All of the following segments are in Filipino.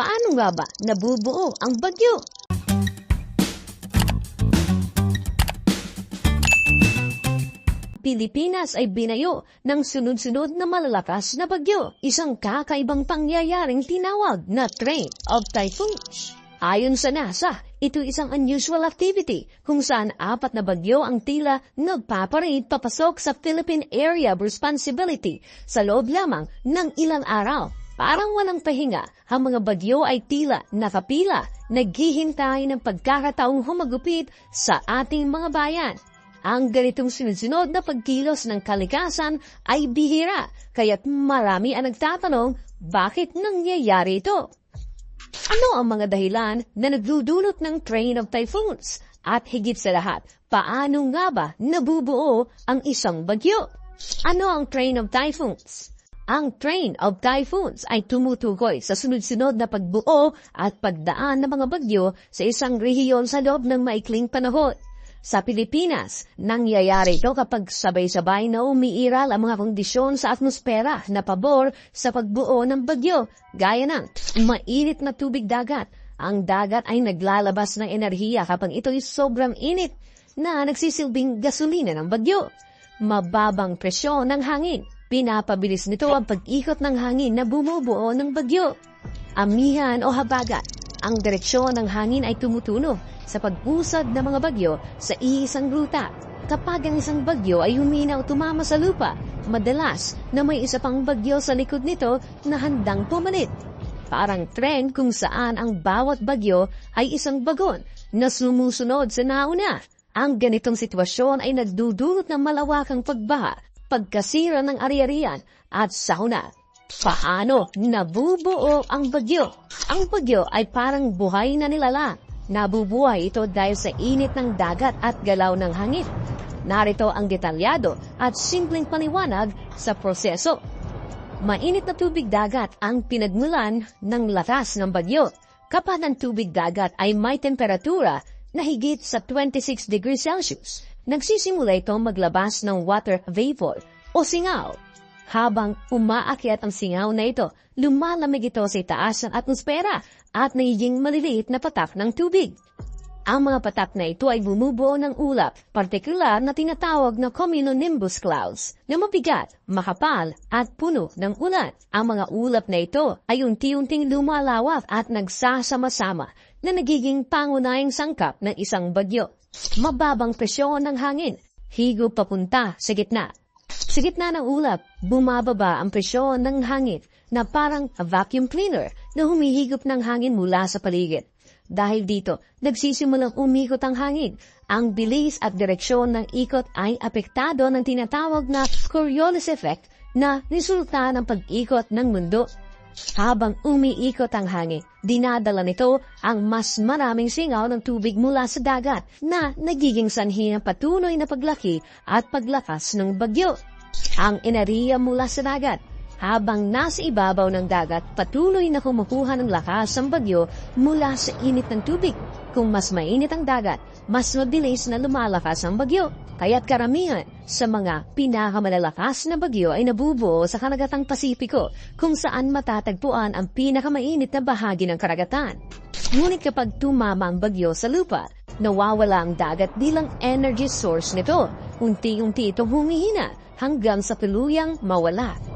Paano nga ba nabubuo ang bagyo? Pilipinas ay binayo ng sunod-sunod na malalakas na bagyo, isang kakaibang pangyayaring tinawag na train of typhoons. Ayon sa NASA, ito isang unusual activity kung saan apat na bagyo ang tila nagpaparade papasok sa Philippine Area of Responsibility sa loob lamang ng ilang araw. Parang walang pahinga, ang mga bagyo ay tila nakapila, naghihintay ng pagkakataong humagupit sa ating mga bayan. Ang ganitong sunod-sunod na pagkilos ng kalikasan ay bihira, kaya't marami ang nagtatanong, bakit nangyayari ito? Ano ang mga dahilan na nagdudulot ng train of typhoons? At higit sa lahat, paano nga ba nabubuo ang isang bagyo? Ano ang train of typhoons? Ang train of typhoons ay tumutukoy sa sunod-sunod na pagbuo at pagdaan ng mga bagyo sa isang rehiyon sa loob ng maikling panahon. Sa Pilipinas, nangyayari ito kapag sabay-sabay na umiiral ang mga kondisyon sa atmosfera na pabor sa pagbuo ng bagyo, gaya ng mainit na tubig dagat. Ang dagat ay naglalabas ng enerhiya kapag ito ay sobrang init na nagsisilbing gasolina ng bagyo. Mababang presyon ng hangin. Pinapabilis nito ang pag-ikot ng hangin na bumubuo ng bagyo. Amihan o habagat. Ang direksyon ng hangin ay tumutunog sa pag-usad ng mga bagyo sa iisang ruta. Kapag ang isang bagyo ay huminaw tumama sa lupa, madalas na may isa pang bagyo sa likod nito na handang pumalit. Parang tren kung saan ang bawat bagyo ay isang bagon na sumusunod sa nauna. Ang ganitong sitwasyon ay nagdudulot ng malawakang pagbaha, pagkasira ng ari-arian at sahuna. Paano nabubuo ang bagyo? Ang bagyo ay parang buhay na nilalang. Nabubuhay ito dahil sa init ng dagat at galaw ng hangin. Narito ang detalyado at simpleng paniwanag sa proseso. Mainit na tubig dagat ang pinagmulan ng lakas ng bagyo. Kapag ang tubig dagat ay may temperatura na higit sa 26 degrees Celsius, nagsisimula itong maglabas ng water vapor o singaw. Habang umaakyat ang singaw na ito, lumalamig ito sa itaas ng atmosfera at nagiging maliliit na patak ng tubig. Ang mga patak na ito ay bumubuo ng ulap, partikular na tinatawag na cumulonimbus clouds, na mabigat, makapal at puno ng ulan. Ang mga ulap na ito ay unti-unting lumalawak at nagsasama-sama na nagiging pangunahing sangkap ng isang bagyo. Mababang presyon ng hangin, higop papunta sa gitna. Sa gitna ng ulap, bumababa ang presyon ng hangin na parang vacuum cleaner na humihigop ng hangin mula sa paligid. Dahil dito, nagsisimulang umikot ang hangin. Ang bilis at direksyon ng ikot ay apektado ng tinatawag na Coriolis effect na resulta ng pag-ikot ng mundo. Habang umiikot ang hangin, dinadala nito ang mas maraming singaw ng tubig mula sa dagat na nagiging sanhi ng patuloy na paglaki at paglakas ng bagyo. Ang enerhiya mula sa dagat habang nasa ibabaw ng dagat, patuloy na kumukuha ng lakas ang bagyo mula sa init ng tubig. Kung mas mainit ang dagat, mas mabilis na lumalakas ang bagyo. Kaya't karamihan sa mga pinakamalalakas na bagyo ay nabubuo sa karagatang Pasipiko kung saan matatagpuan ang pinakamainit na bahagi ng karagatan. Ngunit kapag tumama ang bagyo sa lupa, nawawala ang dagat bilang energy source nito. Unti-unti itong humihina hanggang sa tuluyang mawala.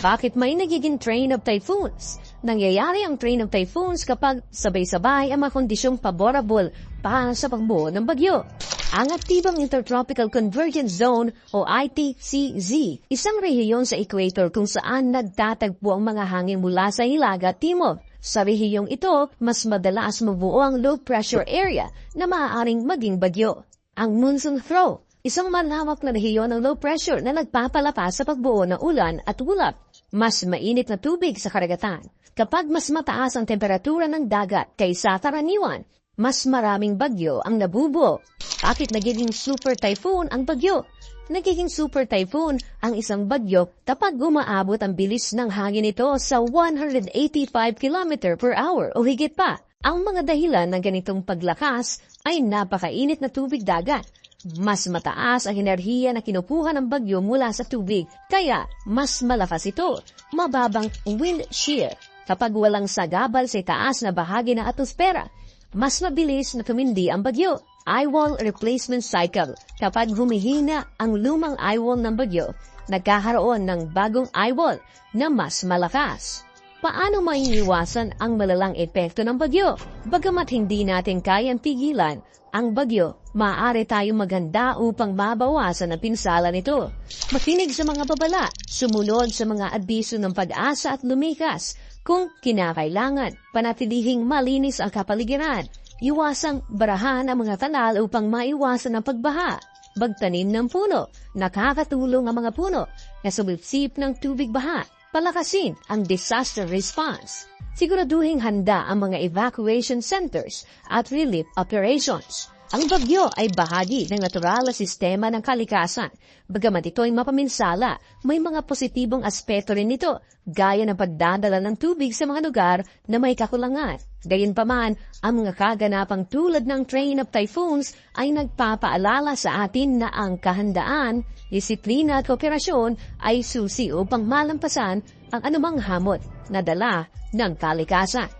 Bakit may nagiging train of typhoons? Nangyayari ang train of typhoons kapag sabay-sabay ang mga kondisyong favorable para sa pagbuo ng bagyo. Ang aktibang Intertropical Convergence Zone o ITCZ, isang rehiyon sa equator kung saan nagtatagpo ang mga hangin mula sa hilaga timog. Sa rehiyong ito, mas madalas mabuo ang low pressure area na maaaring maging bagyo. Ang monsoon throw, isang malawak na rehiyon ng low pressure na nagpapalapas sa pagbuo ng ulan at ulap. Mas mainit na tubig sa karagatan. Kapag mas mataas ang temperatura ng dagat kaysa karaniwan, mas maraming bagyo ang nabubuo. Bakit nagiging super typhoon ang bagyo? Nagiging super typhoon ang isang bagyo kapag umaabot ang bilis ng hangin nito sa 185 km per hour o higit pa. Ang mga dahilan ng ganitong paglakas ay napakainit na tubig dagat. Mas mataas ang enerhiya na kinukuha ng bagyo mula sa tubig, kaya mas malakas ito. Mababang wind shear, kapag walang sagabal sa taas na bahagi ng atmosfera. Mas mabilis na tumindi ang bagyo. Eyewall replacement cycle. Kapag humihina ang lumang eyewall ng bagyo, nagkakaroon ng bagong eyewall na mas malakas. Paano maiiwasan ang malalang epekto ng bagyo? Bagamat hindi natin kayang pigilan ang bagyo, maaari tayong maganda upang mabawasan ang pinsala nito. Makinig sa mga babala, sumunod sa mga abiso ng pag-asa at lumikas. Kung kinakailangan, panatilihing malinis ang kapaligiran. Iwasang barahan ang mga tanal upang maiwasan ang pagbaha. Bagtanim ng puno. Nakakatulong ang mga puno na sumipsip ng tubig baha. Palakasin ang disaster response. Siguraduhin handa ang mga evacuation centers at relief operations. Ang bagyo ay bahagi ng natural na sistema ng kalikasan. Bagamat ito ay mapaminsala, may mga positibong aspeto rin nito, gaya ng pagdadala ng tubig sa mga lugar na may kakulangan. Gayunpaman, ang mga kaganapang tulad ng train of typhoons ay nagpapaalala sa atin na ang kahandaan, disiplina at kooperasyon ay susi upang malampasan ang anumang hamot na dala ng kalikasan.